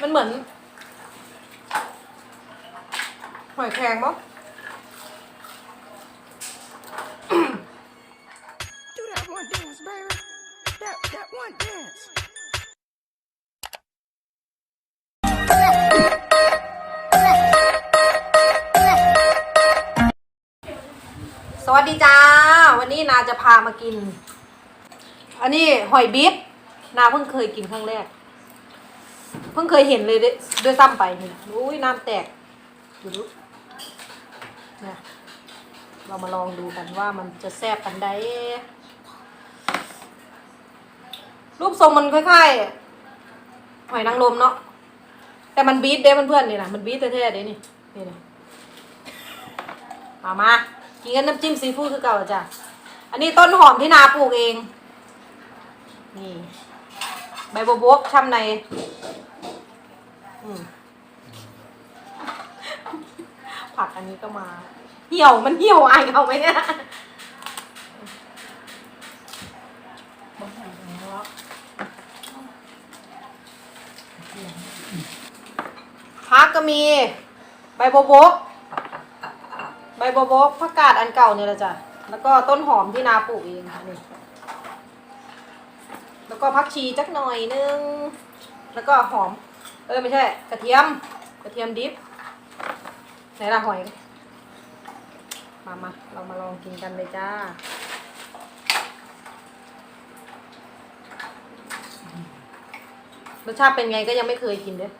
มันเหมือน หอยแครงปะ Do that one dance, baby. That that one dance. สวัสดีจ้า วันนี้นาจะพามากิน อันนี้หอยบิ๊บนาเพิ่งเคยกินครั้งแรก เพิ่งเคยเห็นเลยด้วยซ้ำไปนี่นะอุ้ยน้ำแตกดูดูเนี่ยเรามาลองดูกันว่ามันจะแซ่บกันได้ รูปทรงมันคล้ายๆหอยนางรมเนาะแต่มันบีทเด้เพื่อนๆนี่นะมันบีทแท้ๆเด้นี่นี่นะมามากินกันน้ำจิ้มซีฟู้ดคือเก่าจ้ะอันนี้ต้นหอมที่นาปลูกเอง นี่ ใบบัวบกช่ำใน ผักอันนี้ก็มา เหี่ยวมันเหี่ยวอายเขาไหมเนี่ยผักก็มี ใบโบัวบก ใบโบัวบกผักกาดอันเก่าเนี่ยแหละจ้ะ แล้วก็ต้นหอมที่นาปลูกเองค่ะนี่แล้วก็ผักชีจักหน่อยนึง แล้วก็หอม เออไม่ใช่ กระเทียม กระเทียมดิบไหนละหอย มามาเรามาลองกินกันเลยจ้า รสชาติเป็นไงก็ยังไม่เคยกินเลย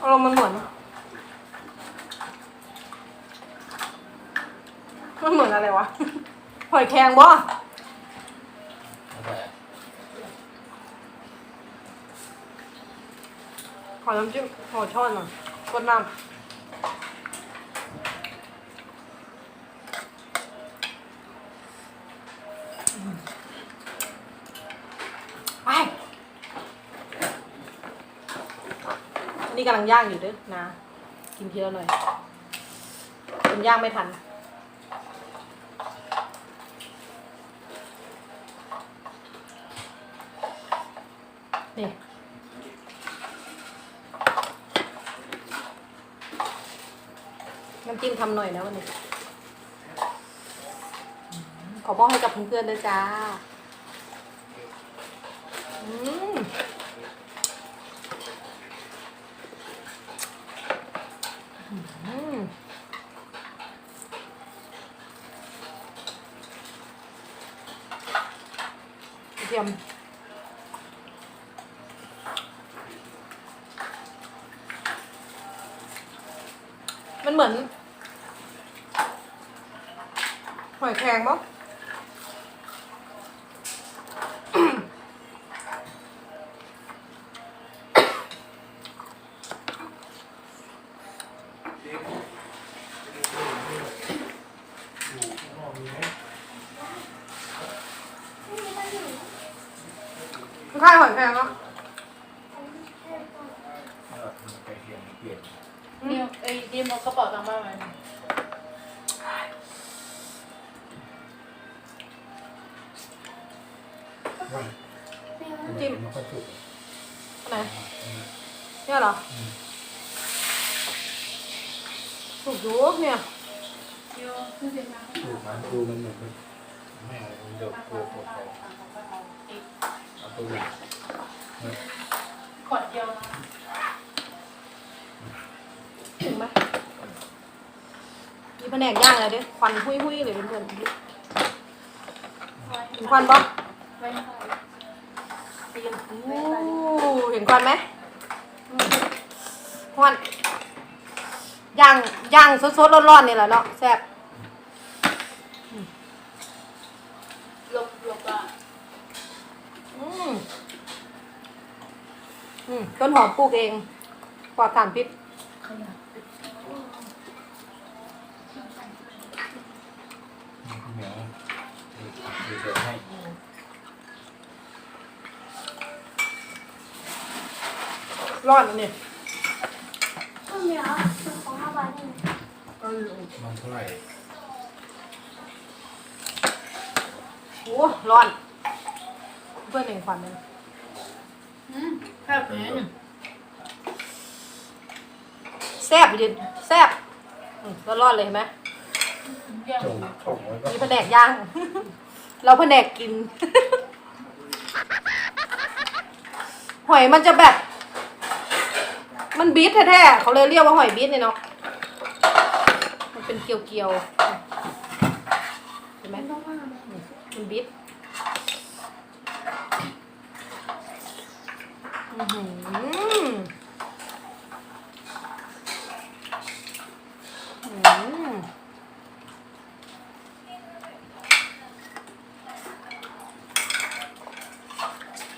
อารมณ์มันเหมือน มันเหมื อนอะไรวะ หอยแครงบ่ขอน้ำจิ้มขอช้อนหน่อยกดน้ำไปอันนี้กำลังย่างอยู่เด้อนะ กินทีละหน่อยเป็นย่างไม่ทันนี่ น้ำจิ้มทำหน่อยนะวันนี้อืมขอบอกให้กับเพื่อนๆด้วยจ้า อืมอืมกระเทียมมันเหมือน ห อยแครงปะคล้ายๆหอยแครงเนาะเนี่ยไอ้ดีมเอากระเป๋าตังค์มาไหม จิ้มอันไหนเนี่ยเหรอถูกอยู่เนี่ยเดี๋ยวขึ้นเสียงดังดูมันดูมันเหมือนมันแม่มันเดือดตัวปวดคอเอาตัวอย่างขวดเดียวนะถึงไหมมีแผนกย่างอะไรด้วยควันหุยๆเลยเพื่อนๆเห็นควันปะ ไว้ให้ใครตีนโอ้เห็นควันไหมอืมควันย่างย่างสดๆร้อนๆนี่แหละเนาะแซ่บหลบหลบอะอืมอืมต้นหอมปลูกเองปลอดสารพิษขยับเหนียวดูเดือดให้ รอดอันนี้ก็มีอะของห้าบาทนี่มันเท่าไหร่โอ้ร้อน เพื่อนเองควันเลยอืมแค่นี้แซ่บอยู่ดิแซ่บอืมร้อนๆเลยเห็นไหมเยี่ยมจงถงไว้ก็มีแผนกย่าง เราแผนกกิน หอยมันจะแบบ มันบีทแท้ๆเขาเลยเรียกว่าหอยบีทเนี่ยเนาะ มันเป็นเกลียวๆ เห็นไหมมันบีท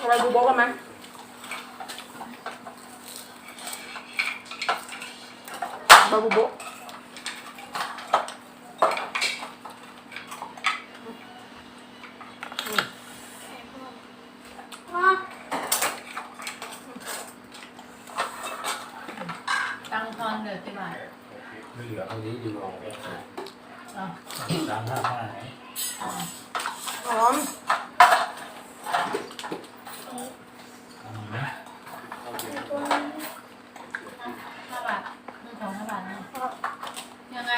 อะไรดูบอกกันไหม บาบูโบะอะตังทอนเดือดที่บ้านไม่เหลือเท่านี้ดีกว่าอะสามห้าห้าอะหอม ตัวนี้ ห้าบาทหนึ่งของห้าบาทนะยังไง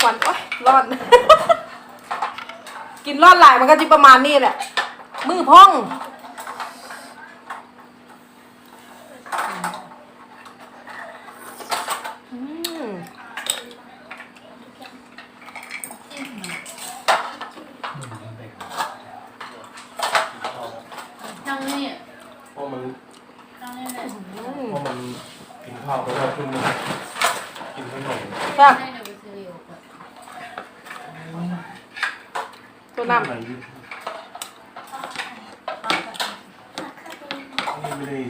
หวานโอ๊ยร้อน กินร้อนหลายมันก็จะประมาณนี้แหละ มือพอง อืม จิ้มหน่อยนั่งนี่ เพราะมัน นั่งนี่เลย อืม เพราะมันกิน ข้าวไปแล้ขึ้นมากินขนมแซ่บให้หนูไปซื้อโยเก่อนตัวน้อะไรยิ่งเอาไปนี่ไม่ได้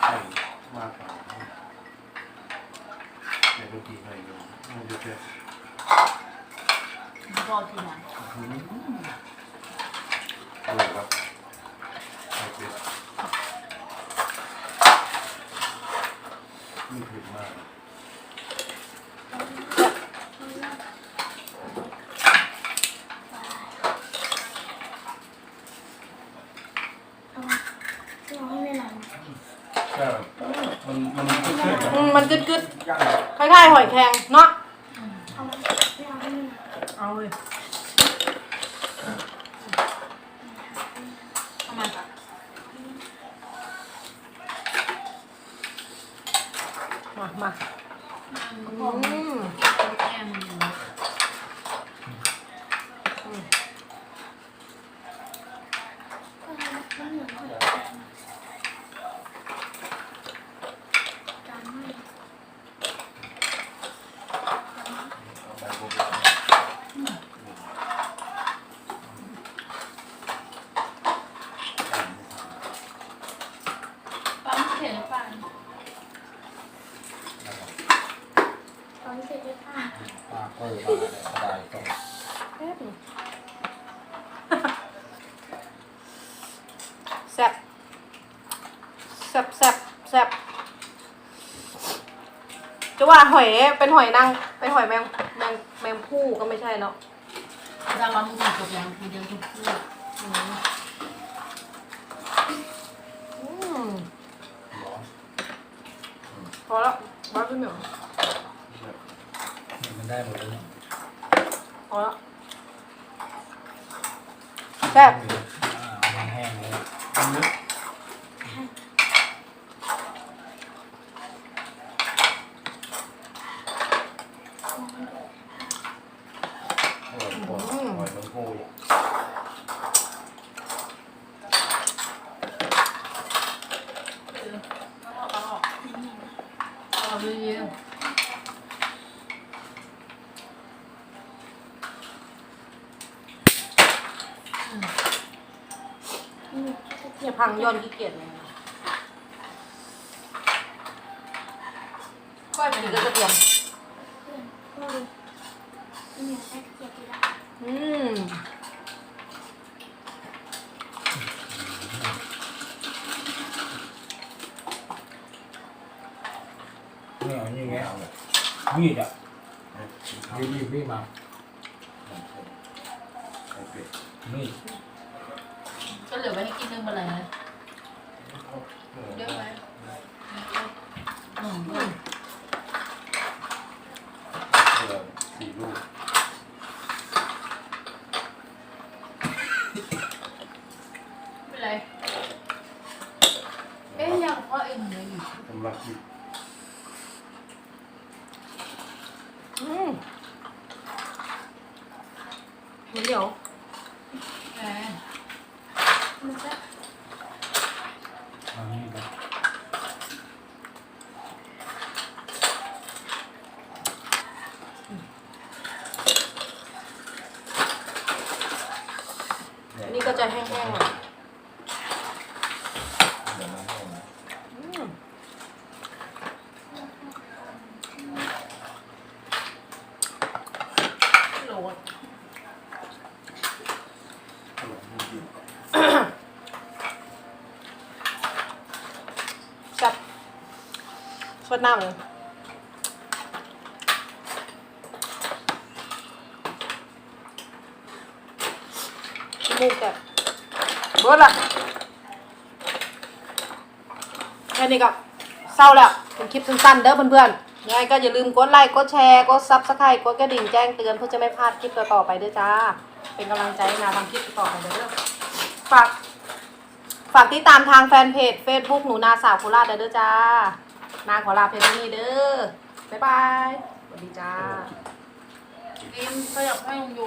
ใส่มากกว่าแต่บางทีใส่เยอะมันจะแค่อทีหลังอร่อยครับใส่เป็ดไม่เผ็ดมาก เอาเอาให้ไม่หลัง ใช่ มันมันก็เผ็ดำอืมมันกึดกึดย่างๆคล้ายๆหอยแครงเนาะเอาไม่เอาให้ไม่หลังเอาเลยมามาอืม แก้มอยู่ ก็ให้มันเหมือนหอยจานไม่ เอาไปโบก ปั๊มเข็นหรือเปล่า ตอนเสร็จแล้วค่ะ ปลาเออปลาเนี่ยกระดาษต้อง แซ่บอยู่แซ่บแซ่บแซ่บแซ่บจะ ว่าหอยเป็นหอยนางเป็นหอยแมงแมงแมงผู้ก็ไม่ใช่เนาะเรามามึงจบยังมึงจะทุกพูดอืมอืมร้อนพอแล้วบ้าขึ้นเหนียวมันได้หมดเลยพอแล้วแซ่บมันแห้งเลย จะพังย้อนขี้เกียจเลยค่อยไปดีก็จะเตรียมอืมไม่เอานี่ไงเอาเลยมีดอะเอามีดมีดมา นี่ เหลือไว้ให้กินเรื่องอะไรนะเยอะไหมอืม อืม สี่ลูก ไม่เป็นไร เอ๊ะยังเพราะเอ็มเหลืออยู่ สำหรับที่ อืมเดี๋ยว แหมมันจะ อันนี้นะ อันนี้ก็จะแห้งๆอืม โหลด แซ่บส ดน้ำเลยมูกแบบเบิดละแค่นี้ก็เศร้าแล้วเป็นคลิปสั้นๆเด้อเพื่อนๆยังไงก็อย่าลืมกดไลค์กดแชร์กดซับสไครต์กดกระดิ่งแจ้งเตือนเพื่อจะไม่พลาดคลิปต่อๆไปด้วยจ้า เป็นกำลังใจให้นาทำคลิปต่อไปเด้อฝากฝากติดตามทางแฟนเพจ Facebook หนูนาสาวโคราชเด้อจ้า นาขอลาเพจนี้เด้อบ๊ายบายสวัสดีจ้า เอ็มขยากให้ยงโย